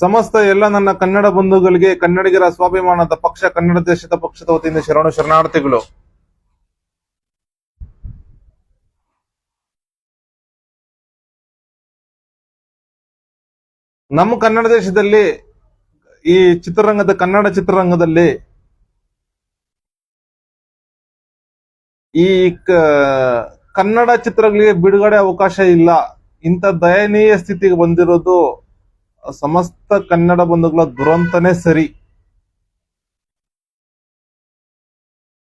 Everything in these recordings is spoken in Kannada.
ಸಮಸ್ತ ಎಲ್ಲ ನನ್ನ ಕನ್ನಡ ಬಂಧುಗಳಿಗೆ, ಕನ್ನಡಿಗರ ಸ್ವಾಭಿಮಾನದ ಪಕ್ಷ, ಕನ್ನಡ ದೇಶದ ಪಕ್ಷದ ವತಿಯಿಂದ ಶರಣು ಶರಣಾರ್ಥಿಗಳು. ನಮ್ಮ ಕನ್ನಡ ದೇಶದಲ್ಲಿ, ಈ ಚಿತ್ರರಂಗದ, ಕನ್ನಡ ಚಿತ್ರರಂಗದಲ್ಲಿ, ಈ ಕನ್ನಡ ಚಿತ್ರಗಳಿಗೆ ಬಿಡುಗಡೆ ಅವಕಾಶ ಇಲ್ಲ. ಇಂಥ ದಯನೀಯ ಸ್ಥಿತಿಗೆ ಬಂದಿರೋದು ಸಮಸ್ತ ಕನ್ನಡ ಬಂಧುಗಳ ದುರಂತನೇ ಸರಿ.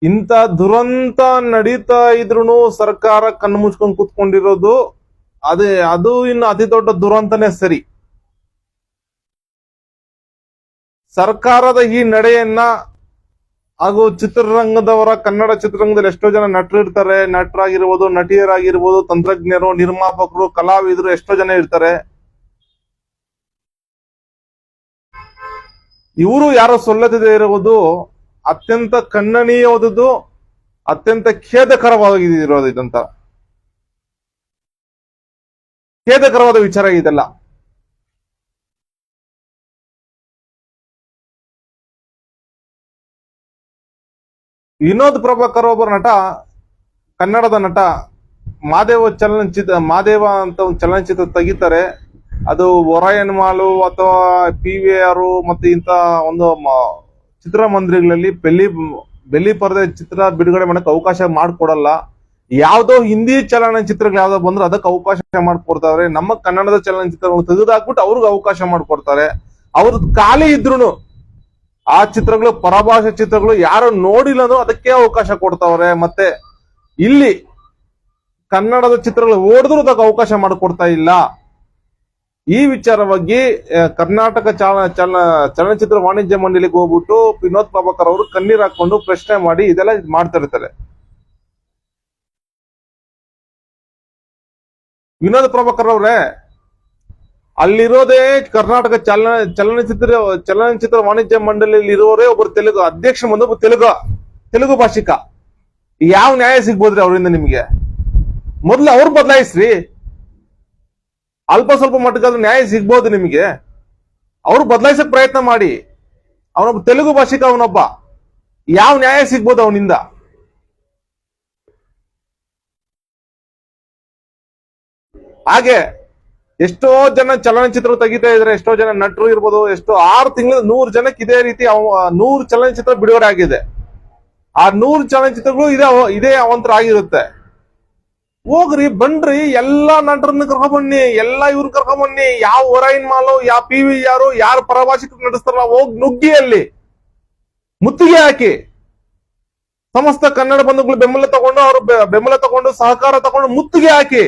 ಇಂಥ ದುರಂತ ನಡೀತಾ ಇದ್ರು ಸರ್ಕಾರ ಕಣ್ಣು ಮುಚ್ಕೊಂಡು ಕೂತ್ಕೊಂಡಿರೋದು, ಅದೇ ಅದು ಇನ್ನು ಅತಿ ದೊಡ್ಡ ದುರಂತನೇ ಸರಿ. ಸರ್ಕಾರದ ಈ ನಡೆಯನ್ನ ಹಾಗೂ ಚಿತ್ರರಂಗದವರ, ಕನ್ನಡ ಚಿತ್ರರಂಗದಲ್ಲಿ ಎಷ್ಟೋ ಜನ ನಟರು ಇರ್ತಾರೆ ನಟರಾಗಿರ್ಬೋದು, ನಟಿಯರಾಗಿರ್ಬೋದು, ತಂತ್ರಜ್ಞರು, ನಿರ್ಮಾಪಕರು, ಕಲಾವಿದರು ಎಷ್ಟೋ ಜನ ಇರ್ತಾರೆ. ಇವರು ಯಾರು ಸೊಲ್ಲದಿದೆ ಇರುವುದು ಅತ್ಯಂತ ಖಂಡನೀಯವಾದದ್ದು ಅತ್ಯಂತ ಖೇದಕರವಾಗಿರೋದು ಇದಂತ ಖೇದಕರವಾದ ವಿಚಾರ ಇದೆಲ್ಲ. ವಿನೋದ್ ಪ್ರಭಾಕರ್ ಒಬ್ಬ ನಟ, ಕನ್ನಡದ ನಟ, ಮಾದೇವ ಚಲನಚಿತ್ರ, ಮಾದೇವ ಅಂತ ಒಂದು ಚಲನಚಿತ್ರ ತೆಗಿತಾರೆ. ಅದು ಒರಾಯನ್ ಮಾಲು ಅಥವಾ ಪಿ ವಿ ಆರ್ ಮತ್ತೆ ಇಂತ ಒಂದು ಚಿತ್ರಮಂದಿರಗಳಲ್ಲಿ ಬೆಲ್ಲಿ ಬೆಲ್ಲಿ ಪರದೆ ಚಿತ್ರ ಬಿಡುಗಡೆ ಮಾಡಕ್ಕೆ ಅವಕಾಶ ಮಾಡಿಕೊಡಲ್ಲ. ಯಾವ್ದೋ ಹಿಂದಿ ಚಲನಚಿತ್ರಗಳು ಯಾವ್ದೋ ಬಂದ್ರೆ ಅದಕ್ಕೆ ಅವಕಾಶ ಮಾಡ್ಕೊಡ್ತಾರೆ. ನಮ್ಮ ಕನ್ನಡದ ಚಲನಚಿತ್ರಗಳು ತೆಗೆದಾಕ್ಬಿಟ್ಟು ಅವ್ರಿಗೆ ಅವಕಾಶ ಮಾಡ್ಕೊಡ್ತಾರೆ. ಅವ್ರದ್ದು ಖಾಲಿ ಇದ್ರು ಆ ಚಿತ್ರಗಳು, ಪರಭಾಷೆ ಚಿತ್ರಗಳು ಯಾರು ನೋಡಿಲ್ಲನೋ ಅದಕ್ಕೆ ಅವಕಾಶ ಕೊಡ್ತಾವ್ರೆ. ಮತ್ತೆ ಇಲ್ಲಿ ಕನ್ನಡದ ಚಿತ್ರಗಳು ಓಡಿದ್ರು ಅದಕ್ಕೆ ಅವಕಾಶ ಮಾಡಿಕೊಡ್ತಾ ಇಲ್ಲ. ಈ ವಿಚಾರವಾಗಿ ಕರ್ನಾಟಕ ಚಲನ ಚಲನ ಚಲನಚಿತ್ರ ವಾಣಿಜ್ಯ ಮಂಡಳಿಗೆ ಹೋಗ್ಬಿಟ್ಟು ವಿನೋದ್ ಪ್ರಭಾಕರ್ ಅವರು ಕಣ್ಣೀರ್ ಹಾಕೊಂಡು ಪ್ರಶ್ನೆ ಮಾಡಿ ಇದೆಲ್ಲ ಮಾಡ್ತಾ ಇರ್ತಾರೆ. ವಿನೋದ್ ಪ್ರಭಾಕರ್ ಅವ್ರೆ, ಅಲ್ಲಿರೋದೇ ಕರ್ನಾಟಕ ಚಲನ ಚಲನಚಿತ್ರ ಚಲನಚಿತ್ರ ವಾಣಿಜ್ಯ ಮಂಡಳಿಯಲ್ಲಿ ಇರೋರೇ ಒಬ್ಬರು ತೆಲುಗು, ಅಧ್ಯಕ್ಷ ಬಂದು ತೆಲುಗು ತೆಲುಗು ಭಾಷಿಕ. ಯಾವ ನ್ಯಾಯ ಸಿಗ್ಬೋದ್ರಿ ಅವರಿಂದ ನಿಮಗೆ? ಮೊದ್ಲು ಅವ್ರು ಬದಲಾಯಿಸ್ರಿ. ಅಲ್ಪ ಸ್ವಲ್ಪ ಮಟ್ಟಕ್ಕಾದ್ರೂ ನ್ಯಾಯ ಸಿಗ್ಬೋದು ನಿಮಗೆ. ಅವರು ಬದಲಾಯಿಸಕ್ ಪ್ರಯತ್ನ ಮಾಡಿ. ಅವನೊಬ್ಬ ತೆಲುಗು ಭಾಷಿಕ ಅವನೊಬ್ಬ ಯಾವ ನ್ಯಾಯ ಸಿಗ್ಬೋದು ಅವನಿಂದ? ಹಾಗೆ ಎಷ್ಟೋ ಜನ ಚಲನಚಿತ್ರ ತೆಗಿತಾ ಇದ್ರೆ, ಎಷ್ಟೋ ಜನ ನಟರು ಇರ್ಬೋದು, ಎಷ್ಟೋ ಆರು ತಿಂಗಳು ನೂರು ಜನಕ್ಕೆ ಇದೇ ರೀತಿ ನೂರು ಚಲನಚಿತ್ರ ಬಿಡುಗಡೆ ಆಗಿದೆ ಆ ನೂರು ಚಲನಚಿತ್ರಗಳು ಇದೇ ಇದೇ ಅವಂತರ ಆಗಿರುತ್ತೆ ಹೋಗ್ರಿ, ಬನ್ರಿ, ಎಲ್ಲಾ ನಟರನ್ನ ಕರ್ಕೊಂಬನ್ನಿ ಎಲ್ಲಾ ಇವ್ರು ಕರ್ಕೊಂಬನ್ನಿ ಯಾವ ಹೊರೈನ್ ಮಾಲು, ಯಾವ ಪಿ ವಿ ಯಾರು ಯಾರು ಪರಭಾಷಿಕರು ನಡೆಸ್ತಾರ, ಹೋಗ್ ನುಗ್ಗಿ ಅಲ್ಲಿ. ಮುತ್ತಿಗೆ ಹಾಕಿ. ಸಮಸ್ತ ಕನ್ನಡ ಬಂಧುಗಳು ಬೆಂಬಲ ತಗೊಂಡು, ಅವರು ಬೆಂಬಲ ತಗೊಂಡು, ಸಹಕಾರ ತಗೊಂಡು ಮುತ್ತಿಗೆ ಹಾಕಿ.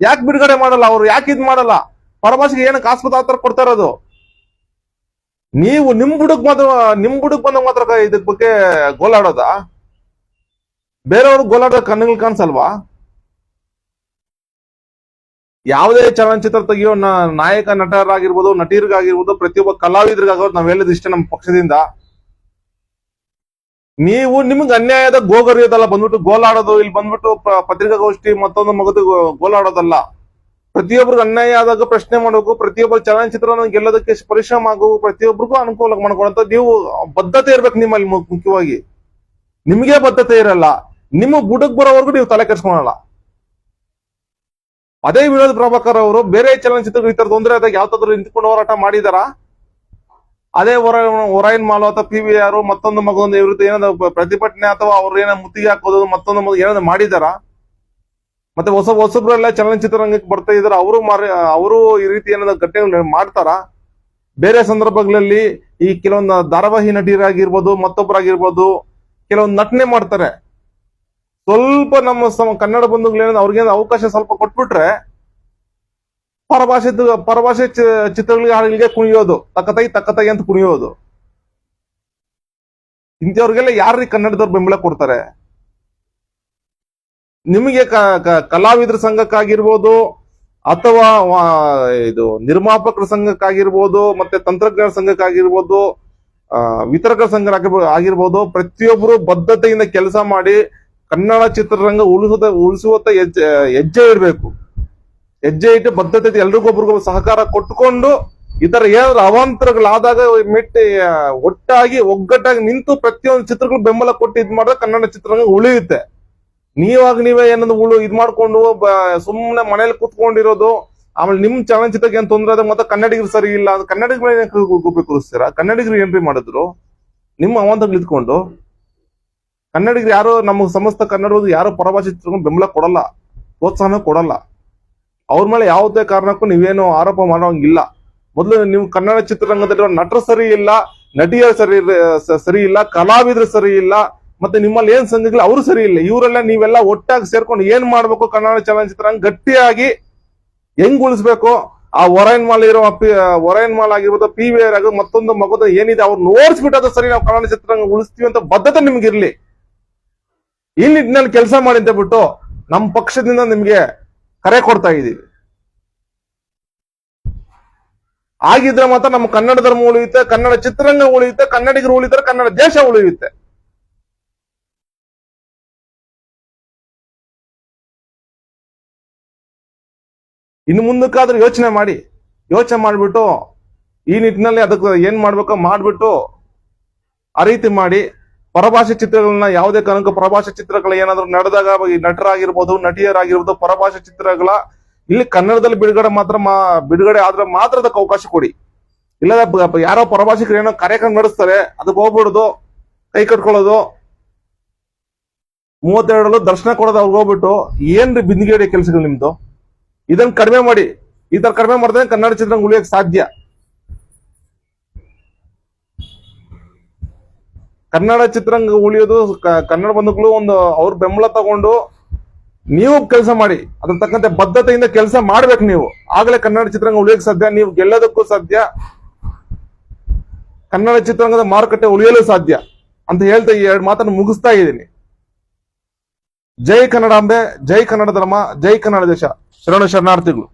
ಯಾಕೆ ಬಿಡುಗಡೆ ಮಾಡಲ್ಲ ಅವ್ರು, ಯಾಕೆ ಇದ್ ಮಾಡಲ್ಲ? ಪರಭಾಷೆಗೆ ಏನಕ್ಕೆ ಆಸ್ಪತ್ರೆ ಕೊಡ್ತಾ ಇರೋದು? ನೀವು ನಿಮ್ ಬುಡಕ್ ಮಾತ್ರ, ನಿಮ್ ಬುಡಕ್ ಬಂದಾಗ ಮಾತ್ರ ಇದಕ್ ಬಗ್ಗೆ ಗೋಲಾಡೋದಾ? ಬೇರೆಯವ್ರಿಗೆ ಗೋಲಾಡೋ ಕಣ್ಣುಗಳು ಕಾಣಿಸಲ್ವಾ? ಯಾವುದೇ ಚಲನಚಿತ್ರ ತೆಗೆಯೋ ನಾಯಕ ನಟರಾಗಿರ್ಬೋದು ನಟಿಯರಿಗಾಗಿರ್ಬೋದು ಪ್ರತಿಯೊಬ್ಬ ಕಲಾವಿದರಿಗಾಗೋದು ನಾವ್ ಇಷ್ಟ ನಮ್ಮ ಪಕ್ಷದಿಂದ. ನೀವು ನಿಮ್ಗೆ ಅನ್ಯಾಯದ ಗೋಗರಿಯೋದಲ್ಲ, ಬಂದ್ಬಿಟ್ಟು ಗೋಲಾಡೋದು, ಇಲ್ಲಿ ಬಂದ್ಬಿಟ್ಟು ಪತ್ರಿಕಾಗೋಷ್ಠಿ ಮತ್ತೊಂದು ಮಗದು ಗೋಲಾಡೋದಲ್ಲ. ಪ್ರತಿಯೊಬ್ಬರಿಗೂ ಅನ್ಯಾಯ ಆದಾಗ ಪ್ರಶ್ನೆ ಮಾಡಬೇಕು, ಪ್ರತಿಯೊಬ್ಬ ಚಲನಚಿತ್ರನ ಗೆಲ್ಲೋದಕ್ಕೆ ಪರಿಶ್ರಮ ಆಗಬೇಕು ಪ್ರತಿಯೊಬ್ಬರಿಗೂ ಅನುಕೂಲ ಮಾಡ್ಕೊಳಂತ ನೀವು ಬದ್ಧತೆ ಇರ್ಬೇಕು ನಿಮ್ಮಲ್ಲಿ ಮುಖ್ಯವಾಗಿ. ನಿಮ್ಗೆ ಬದ್ಧತೆ ಇರಲ್ಲ. ನಿಮ್ಮ ಬುಡಕ್ ಬರೋವರೆಗೂ ನೀವು ತಲೆ ಕೆಡ್ಸ್ಕೊಳಲ್ಲ. ಅದೇ ವಿನೋದ್ ಪ್ರಭಾಕರ್ ಅವರು ಬೇರೆ ಚಲನಚಿತ್ರಗಳು ಈ ತರ ತೊಂದರೆ ಆದಾಗ ಯಾವ್ದಾದ್ರು ನಿಂತ್ಕೊಂಡು ಹೋರಾಟ ಮಾಡಿದಾರ? ಅದೇ ಹೊರ ಹೊರೈನ್ ಮಾಲು ಅಥವಾ ಪಿ ವಿ ಆರ್ ಮತ್ತೊಂದು ಮಗೊಂದು ಇವ್ರದ್ದು ಏನಾದ್ರು ಪ್ರ- ಪ್ರತಿಭಟನೆ ಅಥವಾ ಅವ್ರು ಏನೋ ಮುತ್ತಿಗೆ ಹಾಕೋದು, ಮತ್ತೊಂದು ಮಗು ಏನಾದ್ರು ಮಾಡಿದಾರ? ಮತ್ತೆ ಹೊಸ ಹೊಸಬ್ರೆಲ್ಲ ಚಲನಚಿತ್ರರಂಗಕ್ಕೆ ಬರ್ತಾ ಇದಾರೆ, ಅವರು ಅವರು ಈ ರೀತಿ ಏನಾದ್ರು ಘಟನೆಗಳು ಮಾಡ್ತಾರ? ಬೇರೆ ಸಂದರ್ಭಗಳಲ್ಲಿ ಈ ಕೆಲವೊಂದು ಧಾರಾವಾಹಿ ನಟಿಯರಾಗಿರ್ಬೋದು ಮತ್ತೊಬ್ಬರಾಗಿರ್ಬೋದು ಕೆಲವೊಂದು ನಟನೆ ಮಾಡ್ತಾರೆ. ಸ್ವಲ್ಪ ನಮ್ಮ ಸಮ- ಕನ್ನಡ ಬಂಧುಗಳೇನಾದ್ರು ಅವ್ರಿಗೆ ಅವಕಾಶ ಸ್ವಲ್ಪ ಕೊಟ್ಬಿಟ್ರೆ ಪರಭಾಷೆ ಪರಭಾಷೆ ಚಿತ್ರಗಳಿಗೆ, ಹಾಡುಗಳಿಗೆ ಕುಣಿಯೋದು. ತಕ್ಕತೈ ತಕ್ಕತೈ ಅಂತ ಕುಣಿಯೋದು. ಇಂಥವ್ರಿಗೆಲ್ಲ ಯಾರ್ರೀ ಕನ್ನಡದವ್ರು ಬೆಂಬಲ ಕೊಡ್ತಾರೆ? ನಿಮಗೆ ಕಲಾವಿದರ ಸಂಘಕ್ಕಾಗಿರ್ಬೋದು, ಅಥವಾ ಇದು ನಿರ್ಮಾಪಕರ ಸಂಘಕ್ಕಾಗಿರ್ಬೋದು, ಮತ್ತೆ ತಂತ್ರಜ್ಞರ ಸಂಘಕ್ಕಾಗಿರ್ಬೋದು ವಿತರಕರ ಸಂಘ ಆಗಿರ್ಬೋದು ಪ್ರತಿಯೊಬ್ಬರು ಬದ್ಧತೆಯಿಂದ ಕೆಲಸ ಮಾಡಿ ಕನ್ನಡ ಚಿತ್ರರಂಗ ಉಳಿಸುತ್ತ ಉಳಿಸುವತ್ತ ಹೆಜ್ಜೆ ಹೆಜ್ಜೆ ಇಡಬೇಕು. ಹೆಜ್ಜೆ ಇಟ್ಟು ಬದ್ಧತೆ ಎಲ್ರಿಗೊಬ್ರಿಗೂ ಸಹಕಾರ ಕೊಟ್ಟುಕೊಂಡು ಈ ತರ ಏನಾದ್ರು ಅವಾಂತರಗಳಾದಾಗ ಮೆಟ್ಟಿ ಒಟ್ಟಾಗಿ, ಒಗ್ಗಟ್ಟಾಗಿ ನಿಂತು ಪ್ರತಿಯೊಂದು ಚಿತ್ರಗಳು ಬೆಂಬಲ ಕೊಟ್ಟು ಇದ್ ಮಾಡಿದ್ರೆ ಕನ್ನಡ ಚಿತ್ರರಂಗ ಉಳಿಯುತ್ತೆ. ನೀವಾಗ ನೀವೇ ಏನಂದ್ರೆ ಉಳು, ಇದ್ ಮಾಡ್ಕೊಂಡು ಸುಮ್ಮನೆ ಮನೇಲಿ ಕುತ್ಕೊಂಡಿರೋದು, ಆಮೇಲೆ ನಿಮ್ ಚಲನಚಿತ್ರಕ್ಕೆ ಏನ್ ತೊಂದರೆ ಮತ್ತೆ ಕನ್ನಡಿಗರು ಸರಿ ಇಲ್ಲ ಕನ್ನಡಿಗರು ಗುಬ್ಬಿ ಕೂರಿಸ್ತೀರಾ ಕನ್ನಡಿಗರು ಏನ್ರಿ ಮಾಡಿದ್ರು? ನಿಮ್ಮ ಅವಾಂತರಗಳು ಇದ್ಕೊಂಡು ಕನ್ನಡಿಗರು ಯಾರು, ನಮ್ಮ ಸಮಸ್ತ ಕನ್ನಡದ ಯಾರು ಪರಭಾಷೆ ಚಿತ್ರಗಳು ಬೆಂಬಲ ಕೊಡಲ್ಲ, ಪ್ರೋತ್ಸಾಹನ ಕೊಡಲ್ಲ. ಅವ್ರ ಮೇಲೆ ಯಾವುದೇ ಕಾರಣಕ್ಕೂ ನೀವೇನು ಆರೋಪ ಮಾಡೋಂಗಿಲ್ಲ ಮೊದಲು ನೀವು ಕನ್ನಡ ಚಿತ್ರರಂಗದಲ್ಲಿರೋ ನಟರು ಸರಿ ಇಲ್ಲ, ನಟಿಯರು ಸರಿ ಸರಿ ಇಲ್ಲ, ಕಲಾವಿದರು ಸರಿ ಇಲ್ಲ, ಮತ್ತೆ ನಿಮ್ಮಲ್ಲಿ ಏನ್ ಸಂಘಗಳು ಅವರು ಸರಿ ಇಲ್ಲ. ಇವರೆಲ್ಲ ನೀವೆಲ್ಲ ಒಟ್ಟಾಗಿ ಸೇರ್ಕೊಂಡು ಏನ್ ಮಾಡ್ಬೇಕು ಕನ್ನಡ ಚಲನಚಿತ್ರ ಗಟ್ಟಿಯಾಗಿ ಹೆಂಗ್ ಉಳಿಸ್ಬೇಕು? ಆ ಒರೈನ್ ಮಾಲ್ ಇರೋ ಒರೈನ್ ಮಾಲ್ ಆಗಿರ್ಬೋದು, ಪಿ ವಿ ಆರ್ ಮತ್ತೊಂದು ಮಗದ ಏನಿದೆ ಅವ್ರು ನೋಡ್ಸ್ಬಿಟ್ಟು ಅದು ಸರಿ ನಾವು ಕನ್ನಡ ಚಿತ್ರರಂಗ ಉಳಿಸ್ತೀವಿ ಅಂತ ಬದ್ಧತೆ ನಿಮ್ಗಿರ್ಲಿ. ಈ ನಿಟ್ಟಿನಲ್ಲಿ ಕೆಲಸ ಮಾಡಿ ಅಂತ ಬಿಟ್ಟು ನಮ್ಮ ಪಕ್ಷದಿಂದ ನಿಮ್ಗೆ ಕರೆ ಕೊಡ್ತಾ ಇದೀವಿ ಆಗಿದ್ರೆ ಮಾತ್ರ ನಮ್ಮ ಕನ್ನಡ ಧರ್ಮ ಉಳಿಯುತ್ತೆ, ಕನ್ನಡ ಚಿತ್ರರಂಗ ಉಳಿಯುತ್ತೆ, ಕನ್ನಡಿಗರು ಉಳಿತಾರೆ, ಕನ್ನಡ ದೇಶ ಉಳಿಯುತ್ತೆ. ಇನ್ನು ಮುಂದಕ್ಕಾದ್ರೂ ಯೋಚನೆ ಮಾಡಿ, ಯೋಚನೆ ಮಾಡಿಬಿಟ್ಟು ಈ ನಿಟ್ಟಿನಲ್ಲಿ ಅದಕ್ಕೆ ಏನ್ ಮಾಡ್ಬೇಕೋ ಮಾಡ್ಬಿಟ್ಟು ಆ ರೀತಿ ಮಾಡಿ ಪರಭಾಷೆ ಚಿತ್ರಗಳನ್ನ ಯಾವುದೇ ಕಾರಣಕ್ಕೆ ಪರಭಾಷೆ ಚಿತ್ರಗಳು ಏನಾದ್ರು ನಡೆದಾಗ ನಟರಾಗಿರ್ಬೋದು, ನಟಿಯರಾಗಿರ್ಬೋದು, ಪರಭಾಷೆ ಚಿತ್ರಗಳ ಇಲ್ಲಿ ಕನ್ನಡದಲ್ಲಿ ಬಿಡುಗಡೆ ಮಾತ್ರ ಬಿಡುಗಡೆ ಆದ್ರೆ ಮಾತ್ರ ಅದಕ್ಕೆ ಅವಕಾಶ ಕೊಡಿ. ಇಲ್ಲದ ಯಾರೋ ಪರಭಾಷಿಕರು ಏನೋ ಕಾರ್ಯಕ್ರಮ ನಡೆಸ್ತಾರೆ, ಅದಕ್ಕೆ ಹೋಗ್ಬಿಡೋದು, ಕೈ ಕಟ್ಕೊಳ್ಳೋದು. ಮೂವತ್ತೆರಡರಲ್ಲೂ ದರ್ಶನ ಕೊಡೋದು ಅವ್ರಿಗೆ ಹೋಗ್ಬಿಟ್ಟು, ಏನ್ರಿ ಬಿಂದಿಗೆ ಕೆಲಸಗಳು ನಿಮ್ದು? ಇದನ್ನ ಕಡಿಮೆ ಮಾಡಿ, ಈ ತರ ಕಡಿಮೆ ಮಾಡಿದ್ರೆ ಕನ್ನಡ ಚಿತ್ರ ಉಳಿಯಕ್ ಸಾಧ್ಯ. ಕನ್ನಡ ಚಿತ್ರರಂಗ ಉಳಿಯೋದು ಕನ್ನಡ ಬಂಧುಗಳು ಒಂದು ಅವ್ರ ಬೆಂಬಲ ತಗೊಂಡು ನೀವು ಕೆಲಸ ಮಾಡಿ, ಅದನ್ನ ತಕ್ಕಂತೆ ಬದ್ಧತೆಯಿಂದ ಕೆಲಸ ಮಾಡ್ಬೇಕು ನೀವು. ಆಗಲೇ ಕನ್ನಡ ಚಿತ್ರರಂಗ ಉಳಿಯಕ್ ಸಾಧ್ಯ, ನೀವು ಗೆಲ್ಲೋದಕ್ಕೂ ಸಾಧ್ಯ, ಕನ್ನಡ ಚಿತ್ರರಂಗದ ಮಾರುಕಟ್ಟೆ ಉಳಿಯಲು ಸಾಧ್ಯ ಅಂತ ಹೇಳ್ತಾ ಈ ಎರಡು ಮಾತನ್ನು ಮುಗಿಸ್ತಾ ಇದ್ದೀನಿ. ಜೈ ಕನ್ನಡಾಂಬೆ ಜೈ ಕನ್ನಡ ಧರ್ಮ, ಜೈ ಕನ್ನಡ ದೇಶ. ಶರಣ ಶರಣಾರ್ಥಿಗಳು.